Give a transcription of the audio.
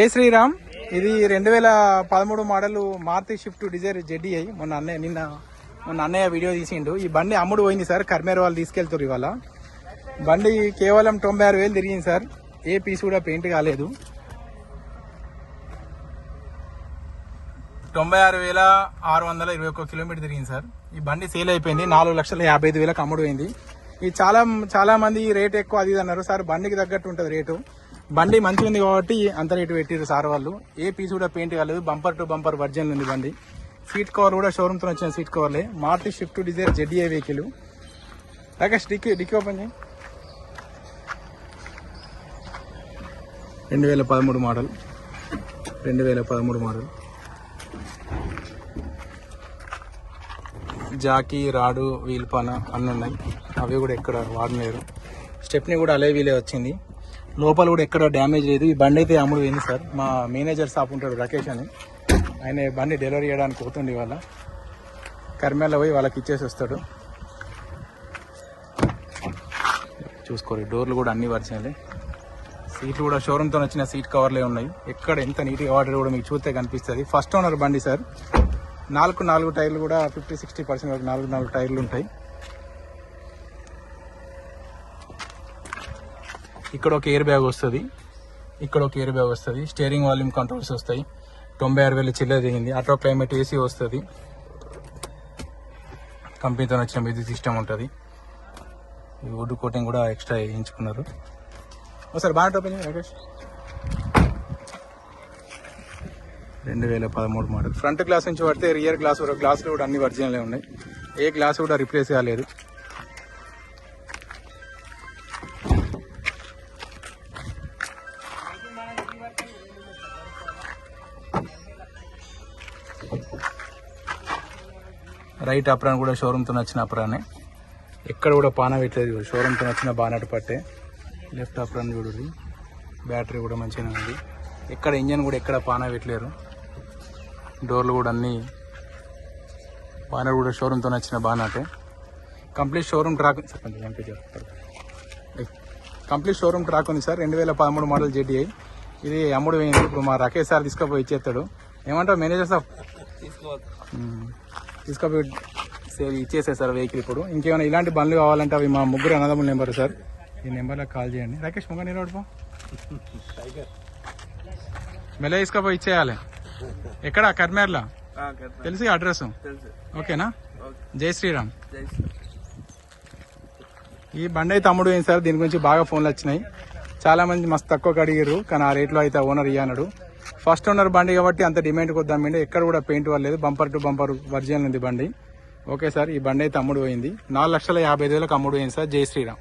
ఏ శ్రీరామ్. ఇది రెండు వేల పదమూడు model Maruti Swift Dzire ZDI. మొన్న అన్నయ్య నిన్న మొన్న అన్నయ్య వీడియో తీసిండు. ఈ బండి అమ్ముడు పోయింది సార్ కర్మేర్ వాళ్ళు తీసుకెళ్తారు ఇవాళ. బండి కేవలం తొంభై ఆరు వేలు తిరిగింది సార్. ఏ పీస్ కూడా పెయింట్ కాలేదు. తొంభై ఆరు వేల ఆరు వందల ఇరవై ఒక్క కిలోమీటర్ తిరిగింది సార్. ఈ బండి సేల్ అయిపోయింది నాలుగు లక్షల యాభై ఐదు వేలకు అమ్ముడు పోయింది. ఇది చాలా చాలామంది రేట్ ఎక్కువ అది ఇది అన్నారు సార్. బండికి తగ్గట్టు ఉంటుంది రేటు. బండి మంచిగా ఉంది కాబట్టి అంత రేటు పెట్టారు సార్ వాళ్ళు. ఏ పీస్ కూడా పెయింట్ కాలేదు. బంపర్ టు బంపర్ వర్జన్ ఉంది బండి. సీట్ కవర్ కూడా షోరూమ్తో వచ్చిన సీట్ కవర్లే. Maruti Swift Dzire ZA vehicle Rakesh dicky dicky open చేయి. రెండు వేల పదమూడు మోడల్ రెండు వేల పదమూడు మోడల్ జాకీ రాడు వీల్పన అన్నీ ఉన్నాయి. అవి కూడా ఎక్కడ వాడలేరు. స్టెప్ని కూడా అలే వీలే వచ్చింది. లోపల కూడా ఎక్కడ డ్యామేజ్ లేదు. ఈ బండి అయితే అమ్ముడు పోయింది సార్. మా మేనేజర్ షాప్ ఉంటాడు రాకేష్ అని. ఆయన బండి డెలివరీ చేయడానికి పోతుండే ఇవాళ. కర్మేళ పోయి వాళ్ళకి ఇచ్చేసి వస్తాడు. చూసుకోరు డోర్లు కూడా అన్ని వరిచినాయి సీట్లు కూడా షోరూమ్తో వచ్చిన సీట్ కవర్లే ఉన్నాయి. ఎక్కడ ఎంత నీట్గా వాటర్ కూడా మీకు చూస్తే కనిపిస్తుంది. ఫస్ట్ ఓనర్ బండి సార్. నాలుగు నాలుగు టైర్లు కూడా ఫిఫ్టీ సిక్స్టీ పర్సెంట్ వరకు నాలుగు నాలుగు టైర్లు ఉంటాయి. ఇక్కడ ఒక ఎయిర్ బ్యాగ్ వస్తుంది. ఇక్కడ ఒక ఎయిర్ బ్యాగ్ వస్తుంది. స్టీరింగ్ వాల్యూమ్ కంట్రోల్స్ వస్తాయి. తొంభై ఆరు వేలు చిల్లర దిగింది. ఆటో క్లైమేట్ ఏసీ వస్తుంది. కంపెనీతో వచ్చిన మ్యూజిక్ సిస్టమ్ ఉంటుంది. ఈ వుడ్ కోటింగ్ కూడా ఎక్స్ట్రా వేయించుకున్నారు. ఒకసారి బాగా ఓపెన్ రెండు వేల పదమూడు మోడల్. ఫ్రంట్ గ్లాస్ నుంచి పడితే రియర్ గ్లాస్ గ్లాసులు కూడా అన్ని ఒరిజినలే ఉన్నాయి. ఏ గ్లాస్ కూడా రిప్లేస్ కాలేదు. రైట్ అప్రాన్ కూడా షోరూమ్తో వచ్చిన అప్రానే. ఎక్కడ కూడా పాన పెట్టలేదు షోరూమ్తో వచ్చిన బానట్ పట్టే. లెఫ్ట్ అప్రాన్ చూడండి. బ్యాటరీ కూడా మంచిగా ఉంది. ఎక్కడ ఇంజన్ కూడా ఎక్కడ పాన పెట్టలేరు. డోర్లు కూడా అన్ని బానట్ కూడా షోరూమ్తో వచ్చిన బానాటే. కంప్లీట్ షోరూమ్ ట్రాక్ చెప్పండి ఎంపీ కంప్లీట్ షోరూమ్ ట్రాక్ ఉంది సార్. రెండు వేల పదమూడు మోడల్ జెడ్డీఐ. ఇది అమ్ముడు పోయింది. ఇప్పుడు మా రాకేష్ సార్ తీసుకుపోయి ఇచ్చేస్తాడు. ఏమంటావు మేనేజర్ సార్. తీసుకుపోయి సేవ్ ఇచ్చేసే సార్ వెహికల్ ఇప్పుడు. ఇంకేమైనా ఇలాంటి బండ్లు కావాలంటే అవి మా ముగ్గురు అన్నదమ్ముల నెంబర్ సార్. ఈ నెంబర్లో కాల్ చేయండి. రాకేష్ మొగ నిలబడిపో మెల్ల తీసుకుపోయి ఇచ్చేయాలి. ఎక్కడ? కర్మేర్లా? తెలిసి అడ్రస్? ఓకేనా? జై శ్రీరామ్. ఈ బండి అయితే అమ్ముడు అయింది సార్? దీని గురించి బాగా ఫోన్లు వచ్చినాయి. చాలా మంది మస్తు తక్కువ అడిగారు కానీ ఆ రేట్లో అయితే ఓనర్ ఇయ్యన్నాడు ఫస్ట్ ఓనర్ బండి కాబట్టి అంత డిమాండ్కి వద్దామండి ఎక్కడ కూడా పెయింట్ వాళ్ళలేదు బంపర్ టు బంపర్ వర్జినల్ ఉంది బండి. ఓకే సార్ ఈ బండి అయితే అమ్ముడు పోయింది. నాలుగు లక్షల యాభై ఐదు వేలకు అమ్ముడు పోయింది సార్ జై శ్రీరామ్.